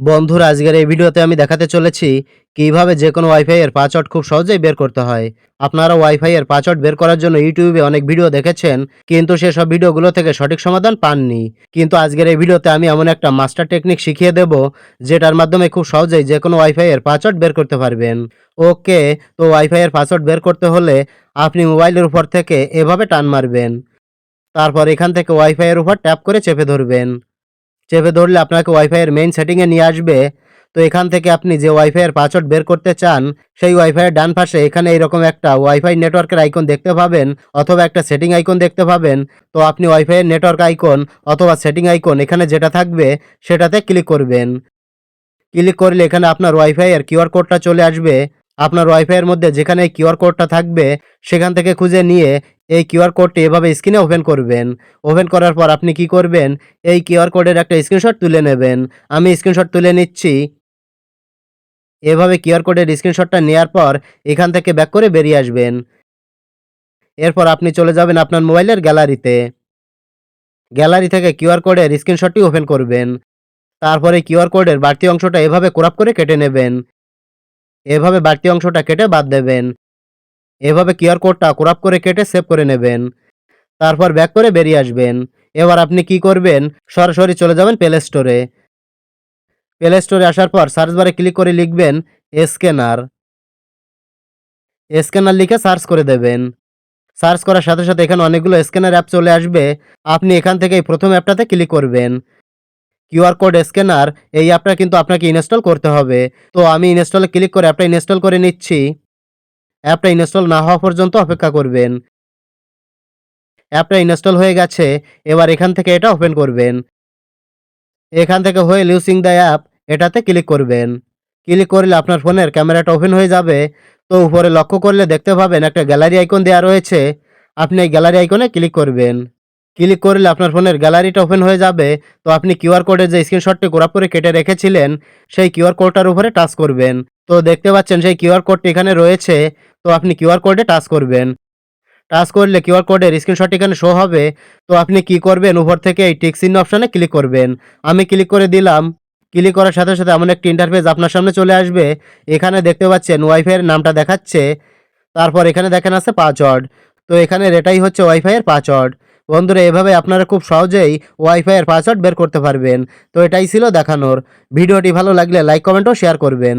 বন্ধুরা, আজকের এই ভিডিওতে আমি দেখাতে চলেছি কীভাবে যে কোনো ওয়াইফাই এর পাসওয়ার্ড খুব সহজেই বের করতে হয়। আপনারা ওয়াইফাই এর পাসওয়ার্ড বের করার জন্য ইউটিউবে অনেক ভিডিও দেখেছেন, কিন্তু সেসব ভিডিওগুলো থেকে সঠিক সমাধান পাননি। কিন্তু আজকের এই ভিডিওতে আমি এমন একটা মাস্টার টেকনিক শিখিয়ে দেব, যেটার মাধ্যমে খুব সহজেই যে কোনো ওয়াইফাই এর পাসওয়ার্ড বের করতে পারবেন। ওকে তো ওয়াইফাই এর পাসওয়ার্ড বের করতে হলে আপনি মোবাইলের উপর থেকে এভাবে টান মারবেন। তারপর এখান থেকে ওয়াইফাই এর উপর ট্যাপ করে চেপে ধরবেন। চেপে ধরলে আপনাকে ওয়াইফাই এর মেইন সেটিংয়ে নিয়ে আসবে, তো এখান থেকে আপনি যে ওয়াইফাই এর পাসওয়ার্ড বের করতে চান, সেই ওয়াইফাই এর ডান পাশে এখানে এরকম একটা ওয়াইফাই নেটওয়ার্কের আইকন দেখতে পাবেন অথবা একটা সেটিং আইকন দেখতে পাবেন। তো আপনি ওয়াইফাই এর নেটওয়ার্ক আইকন অথবা সেটিং আইকন এখানে যেটা থাকবে, সেটাতে ক্লিক করবেন। ক্লিক করলে এখানে আপনার ওয়াইফাই এর কিউআর কোডটা চলে আসবে। আপনার ওয়াইফাই এর মধ্যে যেখানে কিউআর কোডটা থাকবে, সেখান থেকে খুঁজে নিয়ে এই কিউআর কোডটি এভাবে স্ক্রিনে ওপেন করবেন। ওপেন করার পর আপনি কি করবেন? এই কিউআর কোডের একটা স্ক্রিনশট তুলে নেবেন। আমি স্ক্রিনশট তুলে নিচ্ছি। এভাবে কিউআর কোডের স্ক্রিনশটটা নেওয়ার পর এখান থেকে ব্যাক করে বেরিয়ে আসবেন। এরপর আপনি চলে যাবেন আপনার মোবাইলের গ্যালারিতে। গ্যালারি থেকে কিউআর কোডের স্ক্রিনশটটি ওপেন করবেন। তারপরে কিউআর কোডের বাড়তি অংশটা এভাবে ক্রপ করে কেটে নেবেন। এভাবে বাড়তি অংশটা কেটে বাদ দেবেন। এভাবে কিউআর কোডটা ক্রপ করে কেটে সেভ করে নেবেন। তারপর ব্যাক করে বেরিয়ে আসবেন। এবার আপনি কি করবেন? সরাসরি চলে যাবেন প্লে স্টোরে প্লে স্টোরে আসার পর সার্চ বারে ক্লিক করে লিখবেন স্ক্যানার স্ক্যানার লিখে সার্চ করে দেবেন। সার্চ করার সাথে সাথে এখানে অনেকগুলো স্ক্যানার অ্যাপ চলে আসবে। আপনি এখান থেকে এই প্রথম অ্যাপটাতে ক্লিক করবেন। কিউআর কোড স্ক্যানার এই অ্যাপটা কিন্তু আপনাকে ইনস্টল করতে হবে। তো আমি ইনস্টলে ক্লিক করে অ্যাপটা ইনস্টল করে নিচ্ছি। অ্যাপটা ইনস্টল না হওয়া পর্যন্ত অপেক্ষা করবেন। অ্যাপটা ইনস্টল হয়ে গেছে, এবার এখান থেকে এটা ওপেন করবেন। এখান থেকে হয়ে লিউসিং দ্য অ্যাপ, এটাতে ক্লিক করবেন। ক্লিক করলে আপনার ফোনের ক্যামেরাটা ওপেন হয়ে যাবে। তো উপরে লক্ষ্য করলে দেখতে পাবেন একটা গ্যালারি আইকন দেওয়া রয়েছে। আপনি এই গ্যালারি আইকনে ক্লিক করবেন। ক্লিক করলে আপনার ফোনের গ্যালারিটা ওপেন হয়ে যাবে। তো আপনি কিউআর কোডের যে স্ক্রিনশটটি গোড়া করে কেটে রেখেছিলেন, সেই কিউআর কোডটার উপরে টাচ করবেন। তো দেখতে পাচ্ছেন সেই কিউআর কোডটি এখানে রয়েছে। তো আপনি কিউআর কোডে টাচ করবেন। টাচ করলে কিউআর কোডের স্ক্রিনশট এখানে শো হবে। তো আপনি কি করবেন, উপর থেকে এই টিক চিহ্ন অপশানে ক্লিক করবেন। আমি ক্লিক করে দিলাম। ক্লিক করার সাথে সাথে এমন একটি ইন্টারফেস আপনার সামনে চলে আসবে। এখানে দেখতে পাচ্ছেন ওয়াইফাইয়ের নামটা দেখাচ্ছে। তারপর এখানে দেখেন আছে পাসওয়ার্ড। তো এখানে এটাই হচ্ছে ওয়াইফাইয়ের পাসওয়ার্ড। বন্ধুরা, এভাবে আপনারা খুব সহজেই ওয়াইফাইয়ের পাসওয়ার্ড বের করতে পারবেন। তো এটাই ছিল দেখানোর। ভিডিওটি ভালো লাগলে লাইক কমেন্ট ও শেয়ার করবেন।